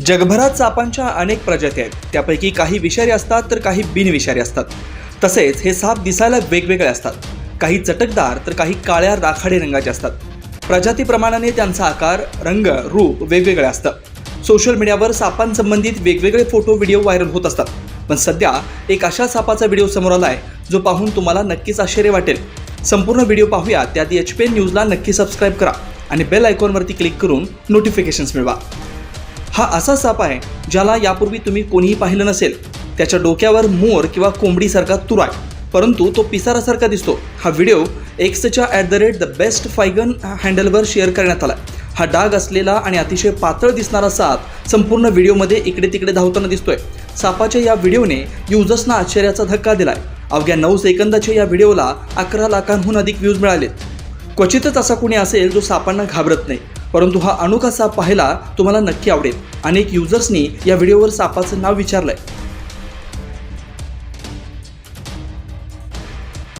जगभरात सापांच्या अनेक प्रजाती आहेत. त्यापैकी काही विषारी असतात तर काही बिनविषारी असतात. तसेच हे साप दिसायला वेगवेगळे असतात. काही चटकदार तर काही काळ्या राखाडी रंगाचे असतात. प्रजातीप्रमाणाने त्यांचा आकार रंग रूप वेगवेगळे असतं. सोशल मीडियावर सापांसंबंधित वेगवेगळे फोटो व्हिडिओ व्हायरल होत असतात. पण सध्या एक अशा सापाचा व्हिडिओ समोर आला आहे जो पाहून तुम्हाला नक्कीच आश्चर्य वाटेल. संपूर्ण व्हिडिओ पाहूया त्यात एच पी एन न्यूजला नक्की सबस्क्राईब करा आणि बेल आयकॉनवरती क्लिक करून नोटिफिकेशन्स मिळवा. हा असा साप आहे ज्याला यापूर्वी तुम्ही कोणीही पाहिलं नसेल. त्याच्या डोक्यावर मोर किंवा कोंबडीसारखा तुरा आहे परंतु तो पिसारासारखा दिसतो. हा व्हिडिओ एक्सच्या at the rate the best फायगन हँडलवर शेअर करण्यात आला हा डाग असलेला आणि अतिशय पातळ दिसणारा साप संपूर्ण व्हिडिओमध्ये इकडे तिकडे धावताना दिसतोय. सापाच्या या व्हिडिओने युजर्सना आश्चर्याचा धक्का दिलाय. अवघ्या नऊ सेकंदाच्या या व्हिडिओला अकरा लाखांहून अधिक व्ह्यूज मिळालेत. क्वचितच असा कोणी असेल जो सापांना घाबरत नाही. परंतु हा अनोखा साप पाहायला तुम्हाला नक्की आवडेल. अनेक युजर्सनी या व्हिडिओवर सापाचं नाव विचारलंय.